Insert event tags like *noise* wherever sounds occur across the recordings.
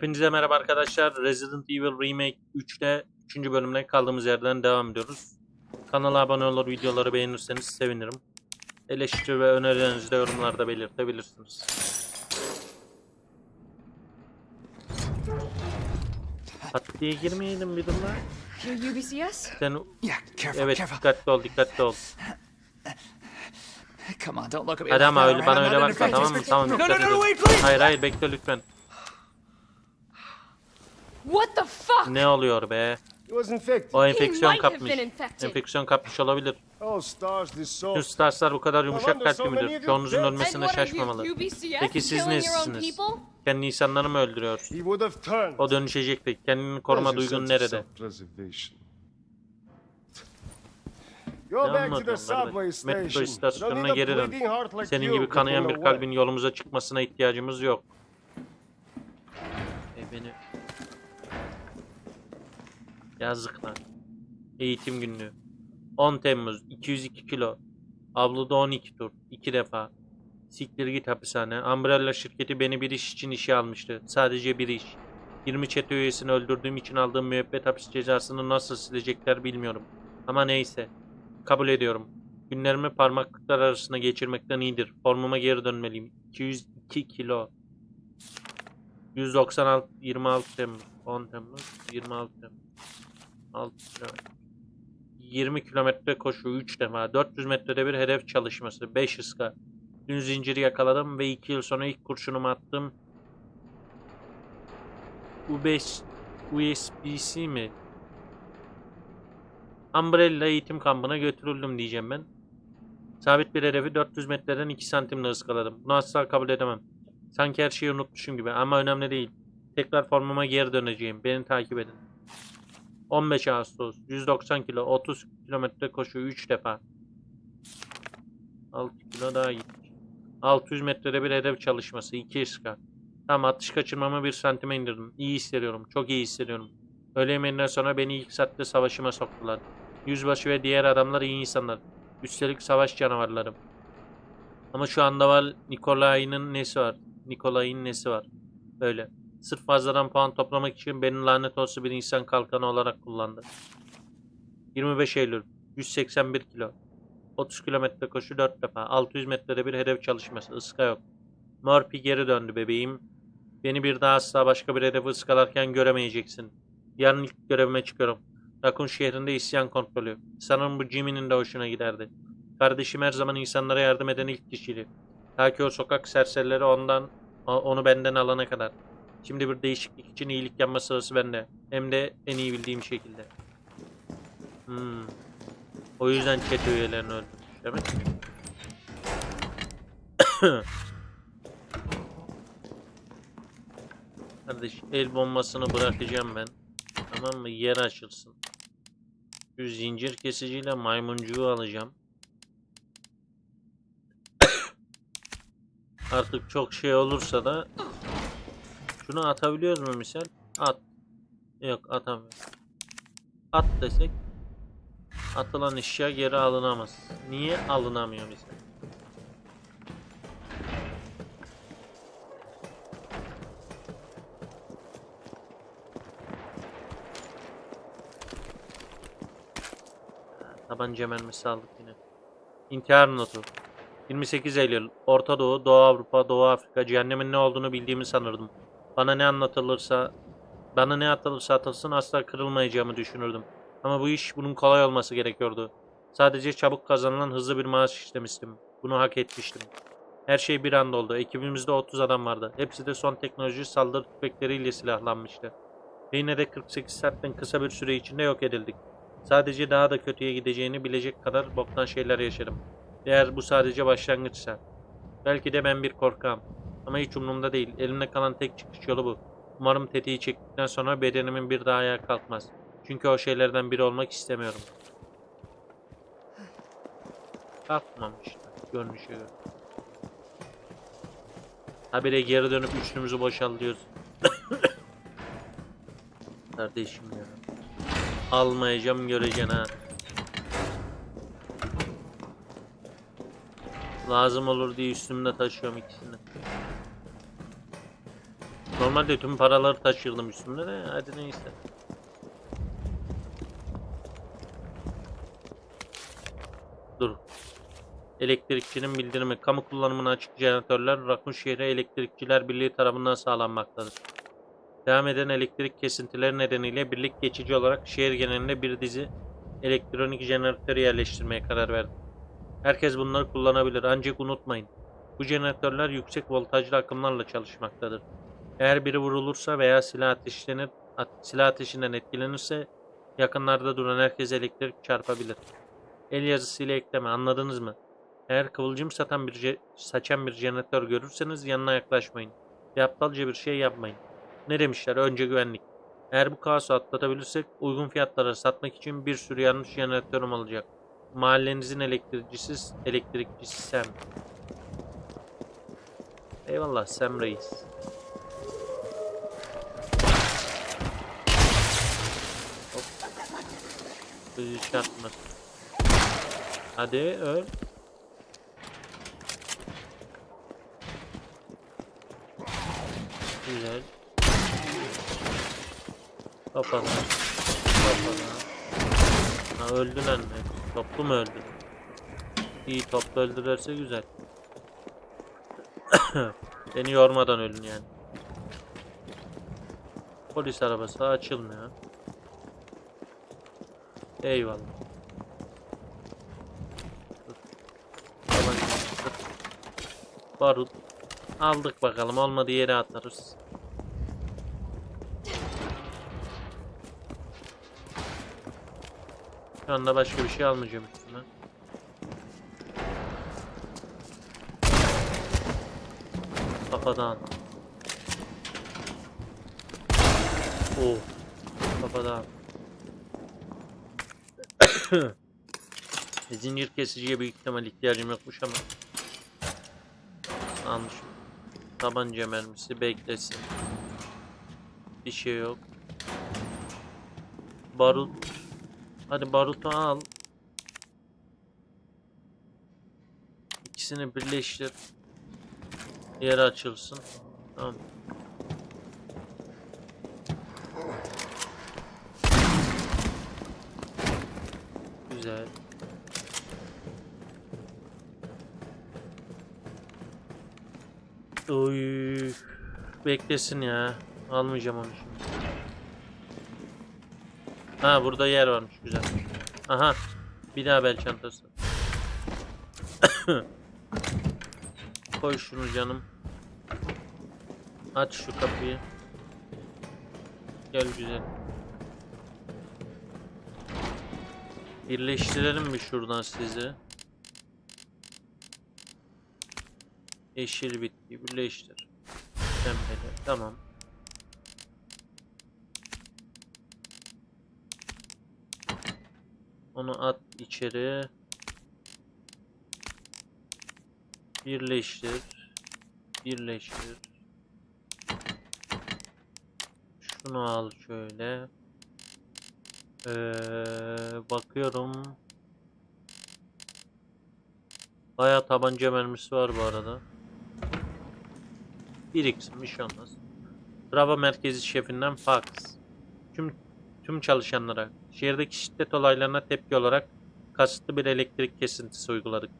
Hepinize merhaba arkadaşlar. Resident Evil Remake 3'te 3. bölümle kaldığımız yerden devam ediyoruz. Kanala abone olur, videoları beğenirseniz sevinirim. Eleştiri ve önerilerinizi de yorumlarda belirtebilirsiniz. Pat diye girmeyelim bir durma. Sen evet careful. dikkatli ol, dikkatli ol. Hadi ama öyle bana öyle bakma tamam mı? Tamam dikkat edin. Hayır hayır bekle lütfen. What the fuck? Ne oluyor be? He was infected. O enfeksiyon might have kapmış. been infected. Enfeksiyon kapmış olabilir. Oh, stars, this soul. Tüm Starslar bu kadar yumuşak kalpli you Çoğunuzun ölmesine şaşmamalı. Peki siz Killing your own nesiniz? people? Kendi insanları mı öldürüyor? He would have turned. O dönüşecekti. Kendini koruma duygun nerede? Go back to the subway station. istasyonuna Don't need a geri dön. bleeding heart like Senin gibi kanayan bir kalbin yolumuza çıkmasına ihtiyacımız yok. E beni... Yazık lan. Eğitim günlüğü. 10 Temmuz 202 kilo. Avluda 12 tur. 2 defa. Siktir git hapishane. Umbrella şirketi beni bir iş için işe almıştı. Sadece bir iş. 20 çete üyesini öldürdüğüm için aldığım müebbet hapis cezasını nasıl silecekler bilmiyorum. Ama neyse. Kabul ediyorum. Günlerimi parmaklıklar arasında geçirmekten iyidir. Formuma geri dönmeliyim. 202 kilo. 196 26 Temmuz 10 Temmuz 26 Temmuz 6 kilo. 20 kilometre koşu 3 defa 400 metrede bir hedef çalışması 5 ıska. Dün zinciri yakaladım ve 2 yıl sonra ilk kurşunumu attım. U5 USBC mi? Umbrella eğitim kampına götürüldüm diyeceğim ben. Sabit bir hedefi 400 metreden 2 santimle ıskaladım. Bunu asla kabul edemem. Sanki her şeyi unutmuşum gibi ama önemli değil. Tekrar formuma geri döneceğim. Beni takip edin. 15 Ağustos 190 kilo 30 kilometre koşu 3 defa. 6 kilo daha gitmiş. 600 metrede bir hedef çalışması 2 ıska. Tamam atış kaçırmamı 1 santime indirdim. İyi hissediyorum. Çok iyi hissediyorum. Öğle yemeğinden sonra beni ilk saatte savaşıma soktular. Yüzbaşı ve diğer adamlar iyi insanlar. Üstelik savaş canavarları. Ama şu anda var Nikolay'ın nesi var? Nikolay'ın nesi var? Öyle. Sırf fazladan puan toplamak için beni lanet olsun bir insan kalkanı olarak kullandı. 25 Eylül 181 kilo 30 kilometre koşu 4 defa 600 metrede bir hedef çalışması ıska yok. Morpi geri döndü bebeğim. Beni bir daha asla başka bir hedefi ıskalarken göremeyeceksin. Yarın ilk görevime çıkıyorum. Rakun şehrinde isyan kontrolü. Sanırım bu Jimmy'nin de hoşuna giderdi. Kardeşim her zaman insanlara yardım eden ilk kişiydi. Ta ki o sokak serserileri ondan onu benden alana kadar. Şimdi bir değişiklik için iyilik yapma sırası bende. Hem de en iyi bildiğim şekilde. Hmm. O yüzden çete üyelerini öldürmüş değil mi? *coughs* Kardeş el bombasını bırakacağım ben. Tamam mı? Yer açılsın. Şu zincir kesiciyle maymuncuğu alacağım. *coughs* Artık çok şey olursa da şunu atabiliyoruz mu misal? At. Yok atamıyoruz. At desek atılan eşya geri alınamaz. Niye alınamıyor misal? Tabanca mermisi aldık yine. İntihar notu. 28 Eylül. Orta Doğu, Doğu Avrupa, Doğu Afrika. Cehennemin ne olduğunu bildiğimi sanırdım. Bana ne anlatılırsa, bana ne atılırsa atılsın asla kırılmayacağımı düşünürdüm. Ama bu iş bunun kolay olması gerekiyordu. Sadece çabuk kazanılan hızlı bir maaş istemiştim. Bunu hak etmiştim. Her şey bir anda oldu. Ekibimizde 30 adam vardı. Hepsi de son teknoloji saldırı tüfekleriyle silahlanmıştı. Ve yine de 48 saatten kısa bir süre içinde yok edildik. Sadece daha da kötüye gideceğini bilecek kadar boktan şeyler yaşadım. Eğer bu sadece başlangıçsa. Belki de ben bir korkağım. Ama hiç umurumda değil. Elimde kalan tek çıkış yolu bu. Umarım tetiği çektikten sonra bedenimin bir daha ayağa kalkmaz. Çünkü o şeylerden biri olmak istemiyorum. Kalkmamışlar. Görünüşe göre. Habire geri dönüp üçlümüzü boşaltıyoruz. *coughs* Kardeşim ya. Almayacağım göreceksin ha. Lazım olur diye üstümde taşıyorum ikisini. Normalde tüm paraları taşırdım üstümde de hadi neyse. Dur. Elektrikçinin bildirimi. Kamu kullanımına açık jeneratörler Rakun Şehri Elektrikçiler Birliği tarafından sağlanmaktadır. Devam eden elektrik kesintileri nedeniyle birlik geçici olarak şehir genelinde bir dizi elektronik jeneratör yerleştirmeye karar verdi. Herkes bunları kullanabilir ancak unutmayın. Bu jeneratörler yüksek voltajlı akımlarla çalışmaktadır. Eğer biri vurulursa veya silah ateşlenir, at- silah ateşinden etkilenirse yakınlarda duran herkese elektrik çarpabilir. El yazısıyla ekleme anladınız mı? Eğer kıvılcım satan bir saçan bir jeneratör görürseniz yanına yaklaşmayın. Ve aptalca bir şey yapmayın. Ne demişler? Önce güvenlik. Eğer bu kaosu atlatabilirsek uygun fiyatlara satmak için bir sürü yanlış jeneratörüm olacak. Mahallenizin elektrikçisi, elektrikçisi Sam. Eyvallah Sam Reis. Bizi çarpmasın. Hadi öl. Güzel. Kapalı. Kapalı. Ha öldün anne. Toplu mu öldün? İyi toplu öldürürse güzel. *coughs* Beni yormadan ölün yani. Polis arabası açılmıyor. Eyvallah. Barut. Aldık bakalım olmadı yere atarız. Şu anda başka bir şey almayacağım üstüne. Kafadan. Oo. Kafadan. Zincir kesiciye büyük ihtimal ihtiyacım yokmuş ama. Almış. Tabanca mermisi beklesin. Bir şey yok. Barut. Hadi barutu al. İkisini birleştir. Yeri açılsın. Tamam. Güzel. Oy. Beklesin ya. Almayacağım onu şimdi. Ha burada yer varmış güzel. Aha. Bir daha bel çantası. *coughs* Koy şunu canım. Aç şu kapıyı. Gel güzel. Birleştirelim mi şuradan sizi? Yeşil bitki birleştir. Pembele tamam. Onu at içeri. Birleştir. Birleştir. Şunu al şöyle. Ee, bakıyorum. Bayağı tabanca mermisi var bu arada. Biriksin bir şey olmaz. Bravo merkezi şefinden fax. Tüm tüm çalışanlara şehirdeki şiddet olaylarına tepki olarak kasıtlı bir elektrik kesintisi uyguladık.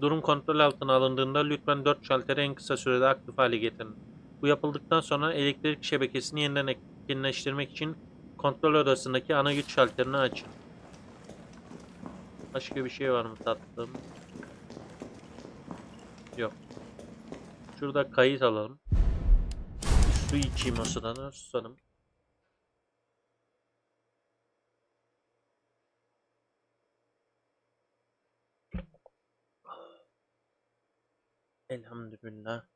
Durum kontrol altına alındığında lütfen 4 şalteri en kısa sürede aktif hale getirin. Bu yapıldıktan sonra elektrik şebekesini yeniden etkinleştirmek için kontrol odasındaki ana güç şalterini açın. Başka bir şey var mı tatlım? Yok. Şurada kayıt alalım. Su içeyim o sırada susadım. Elhamdülillah.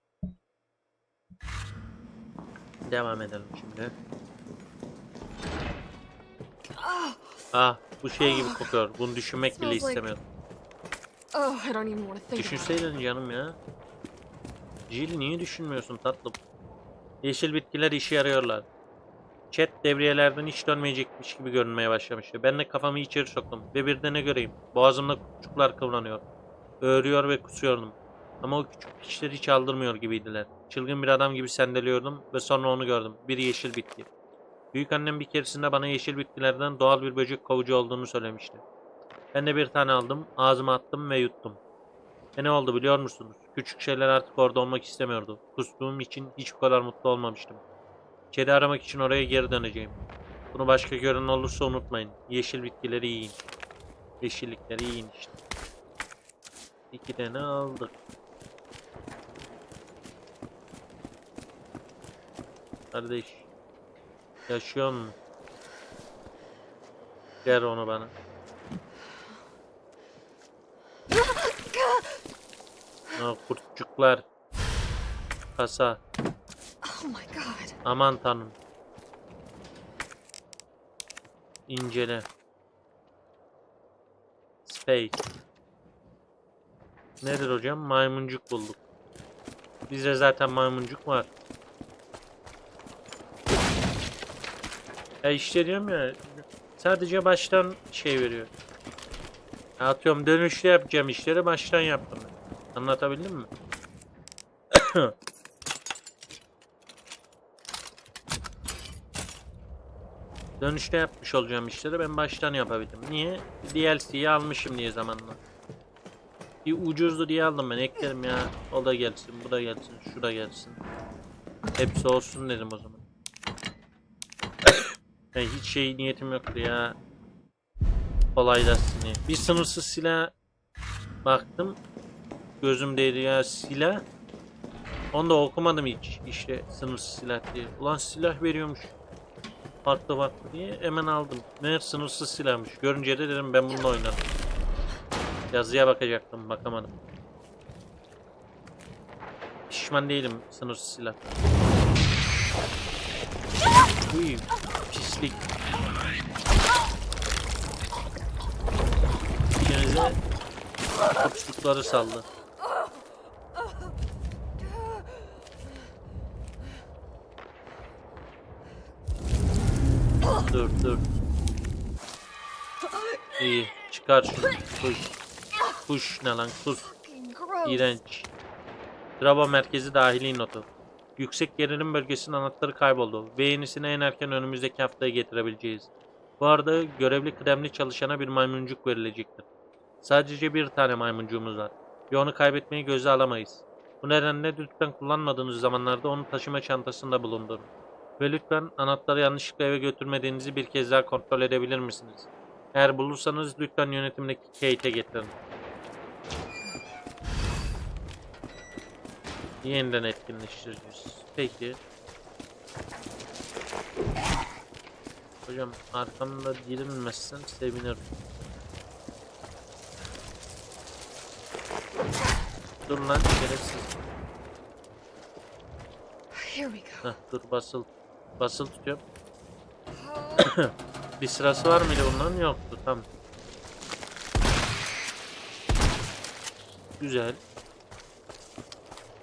Devam edelim şimdi. Ah, bu şey gibi kokuyor. Bunu düşünmek bile istemiyorum. Oh, I don't even want to think about it. Düşünseydin canım ya. Jill niye düşünmüyorsun tatlım? Yeşil bitkiler işe yarıyorlar. Chat devriyelerden hiç dönmeyecekmiş gibi görünmeye başlamıştı. Ben de kafamı içeri soktum ve bir de ne göreyim. Boğazımda kurtçuklar kıvranıyor. Öğürüyor ve kusuyordum. Ama o küçük piçler hiç aldırmıyor gibiydiler. Çılgın bir adam gibi sendeliyordum ve sonra onu gördüm. Bir yeşil bitki. Büyük annem bir keresinde bana yeşil bitkilerden doğal bir böcek kovucu olduğunu söylemişti. Ben de bir tane aldım, ağzıma attım ve yuttum. E ne oldu biliyor musunuz? Küçük şeyler artık orada olmak istemiyordu. Kustuğum için hiç bu kadar mutlu olmamıştım. Kedi aramak için oraya geri döneceğim. Bunu başka gören olursa unutmayın. Yeşil bitkileri yiyin. Yeşillikleri yiyin işte. İki tane aldık. Kardeş. Yaşıyor mu? Ver onu bana. Ha, kurtçuklar. Kasa. Oh my god. Aman tanrım. İncele. Space. Nedir hocam? Maymuncuk bulduk. Bizde zaten maymuncuk var. Ya işte diyorum ya. Sadece baştan şey veriyor. Ya Atıyorum dönüşte yapacağım işleri baştan yaptım. Anlatabildim mi? *coughs* Dönüşte yapmış olacağım işleri ben baştan yapabildim. Niye? DLC'yi almışım diye zamanla. Bir ucuzdu diye aldım ben eklerim ya. O da gelsin, bu da gelsin, şu da gelsin. Hepsi olsun dedim o zaman. Ya hiç şey niyetim yoktu ya. Kolaylaşsın diye. Bir sınırsız silah baktım. Gözüm değdi ya silah. Onu da okumadım hiç işte sınırsız silah diye. Ulan silah veriyormuş. Farklı farklı diye hemen aldım. Meğer sınırsız silahmış. Görünce de dedim ben bununla oynarım. Yazıya bakacaktım bakamadım. Pişman değilim sınırsız silah. Uy pislik. İçinize kurtçukları saldı. Dur dur. İyi çıkar şunu. Kuş. Kuş ne lan gross. İğrenç. Traba merkezi dahili notu. Yüksek gerilim bölgesinin anahtarı kayboldu. Ve en erken önümüzdeki haftaya getirebileceğiz. Bu arada görevli kıdemli çalışana bir maymuncuk verilecektir. Sadece bir tane maymuncuğumuz var. Ve onu kaybetmeyi göze alamayız. Bu nedenle lütfen kullanmadığınız zamanlarda onu taşıma çantasında bulundurun. Ve lütfen anahtarı yanlışlıkla eve götürmediğinizi bir kez daha kontrol edebilir misiniz? Eğer bulursanız lütfen yönetimdeki Kate'e getirin. Yeniden etkinleştireceğiz. Peki. Hocam arkamda dirilmezsen sevinirim. Dur lan şerefsiz. Here we go. Heh, dur basıl. Basıl tutuyorum. *coughs* Bir sırası var mıydı bunların? Yoktu. Tamam. Güzel.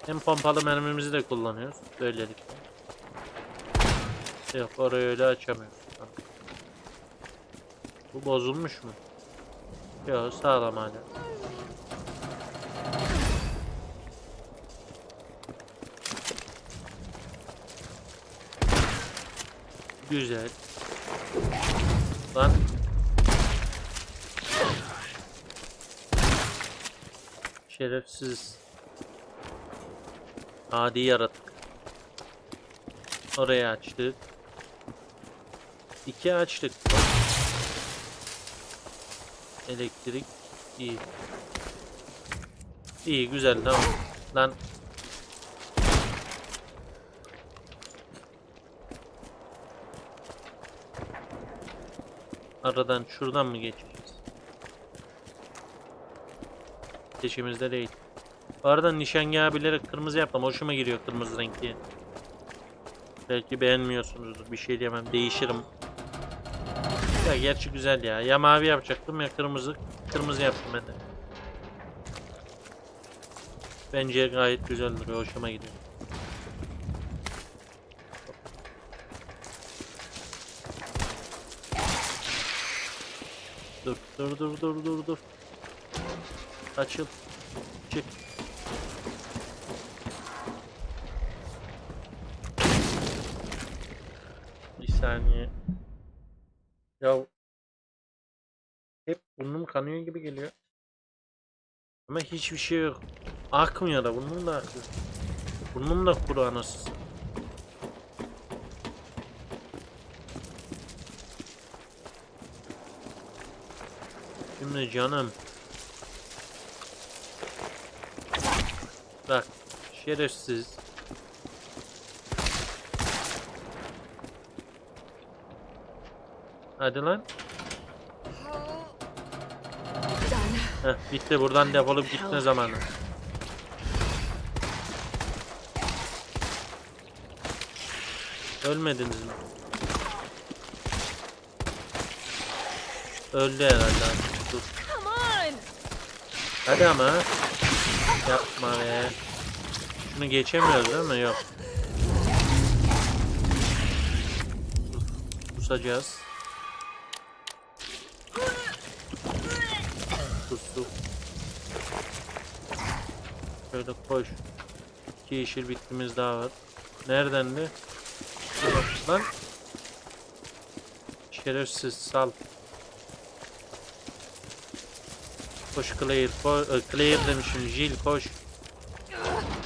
Hem pompalı mermimizi de kullanıyoruz. Böylelikle. Yok orayı öyle açamıyoruz. Bu bozulmuş mu? Yok sağlam hala. Güzel. Lan. Şerefsiz. Adi yaratık. Oraya açtık. İki açtık. Elektrik iyi. İyi güzel tamam. Lan aradan şuradan mı geçeceğiz? Peşimizde değil. Bu arada nişangahı bilerek kırmızı yaptım. Hoşuma giriyor kırmızı renkli. Belki beğenmiyorsunuzdur. Bir şey diyemem. Değişirim. Ya gerçi güzel ya. Ya mavi yapacaktım ya kırmızı. Kırmızı yaptım ben de. Bence gayet güzel duruyor. Hoşuma gidiyor. Dur dur dur dur dur dur. Açıl. Çık. Hiçbir şey yok. Akmıyor da burnum da akıyor. Burnum da kuru anasız. Şimdi canım. Bak şerefsiz. Hadi lan. Heh, bitti buradan defolup gitme zamanı. Ölmediniz mi? Öldü herhalde. Dur. Hadi ama. Yapma be. Şunu geçemiyoruz değil mi? Yok. Kusacağız. Şöyle koş. İki yeşil bitkimiz daha var. Nereden de? Lan. Şerefsiz sal. Koş Claire. Ko Claire demişim. Jill koş.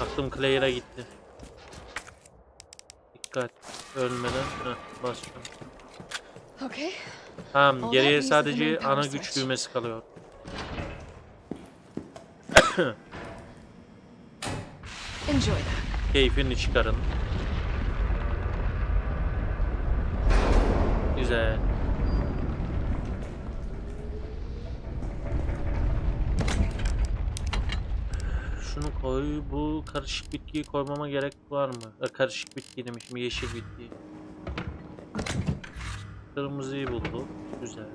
Aklım Claire'a gitti. Dikkat. Ölmeden. Heh, bas şunu. Okay. Tamam geriye sadece ana güç düğmesi kalıyor. *coughs* *coughs* Enjoy that. Keyfini çıkarın. Güzel. Şunu koy. Bu karışık bitkiyi koymama gerek var mı? E, karışık bitki demişim. Yeşil bitki. Kırmızıyı bulduk. Güzel.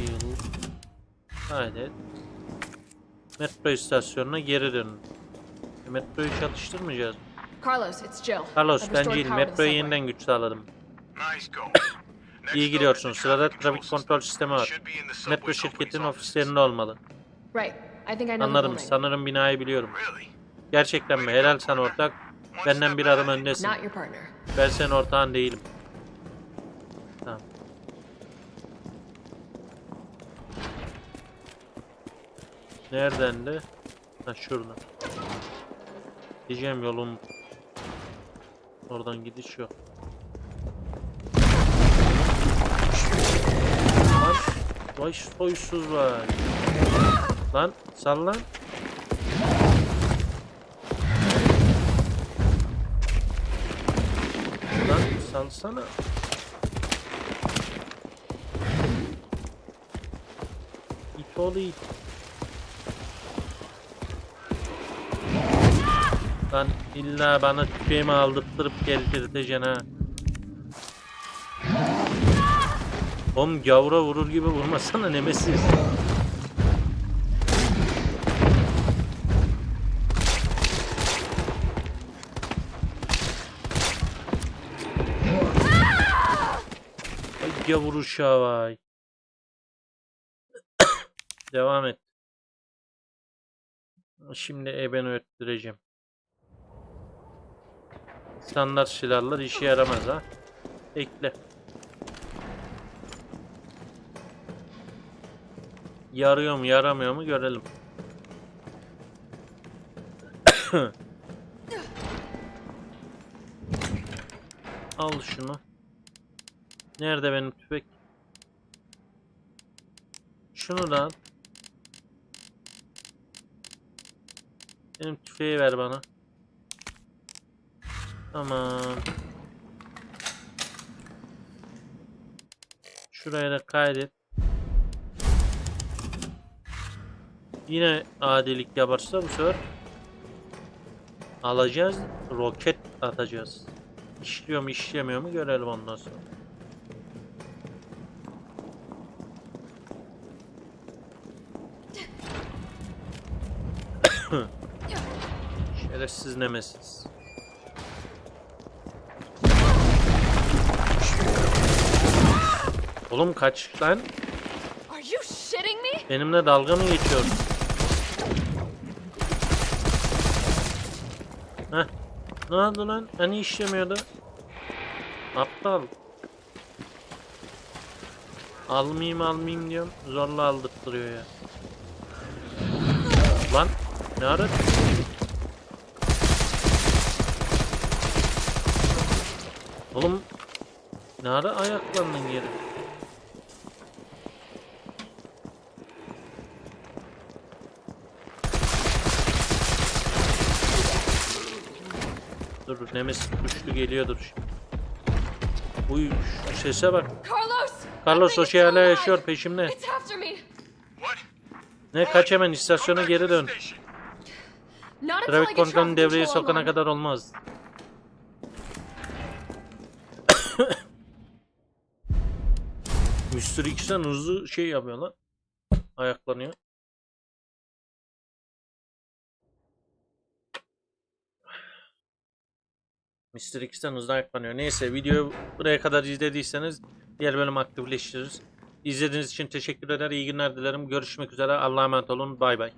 Yıl. Haydi. Metro istasyonuna geri dönün. E, Metroyu çalıştırmayacağız. Carlos, it's Jill. Carlos ben Jill. subway. yeniden güç sağladım. *coughs* İyi gidiyorsun. Sırada trafik kontrol sistemi var. Metro company's şirketin offices. ofislerinde olmalı. Anladım. Sanırım binayı biliyorum. Gerçekten mi? Helal sana ortak. Benden bir adım öndesin. Ben senin ortağın değilim. Nereden de? Ha şurada. Diyeceğim yolum. Oradan gidiş yok. Lan. Vay soysuz var. Lan sal lan. Lan salsana. İt oğlu it. Lan illa bana tüfeğimi aldırttırıp geldirteceksin ha. Oğlum gavura vurur gibi vurmasana nemesis. Ay gavur uşağı vay. *coughs* Devam et. Şimdi ebeni öttüreceğim. Standart silahlar işe yaramaz ha. Ekle. Yarıyor mu yaramıyor mu görelim. *coughs* Al şunu. Nerede benim tüfek? Şunu da al. Benim tüfeği ver bana. Tamam. Şuraya da kaydet. Yine adilik yaparsa bu sefer alacağız. Roket atacağız. İşliyor mu işlemiyor mu görelim ondan sonra. *coughs* Şerefsiz nemesis. Oğlum kaç lan? Benimle dalga mı geçiyorsun? Heh. Ne oldu lan? Hani işlemiyordu? Aptal. Almayayım almayayım diyorum. Zorla aldırtırıyor ya. Lan ne ara? Oğlum ne ara ayaklandın yere? Nemesis güçlü geliyordur. Uy şu sese bak. Carlos! Carlos o şey hala yaşıyor peşimde. Ne kaç hemen istasyona geri dön. Trafik kontrolünü devreye sokana kadar olmaz. *coughs* Mr. X'den hızlı şey yapıyor lan. Ayaklanıyor. Mr. X'den hızlı ayaklanıyor. Neyse videoyu buraya kadar izlediyseniz diğer bölümü aktifleştiririz. İzlediğiniz için teşekkür eder. İyi günler dilerim. Görüşmek üzere. Allah'a emanet olun. Bay bay.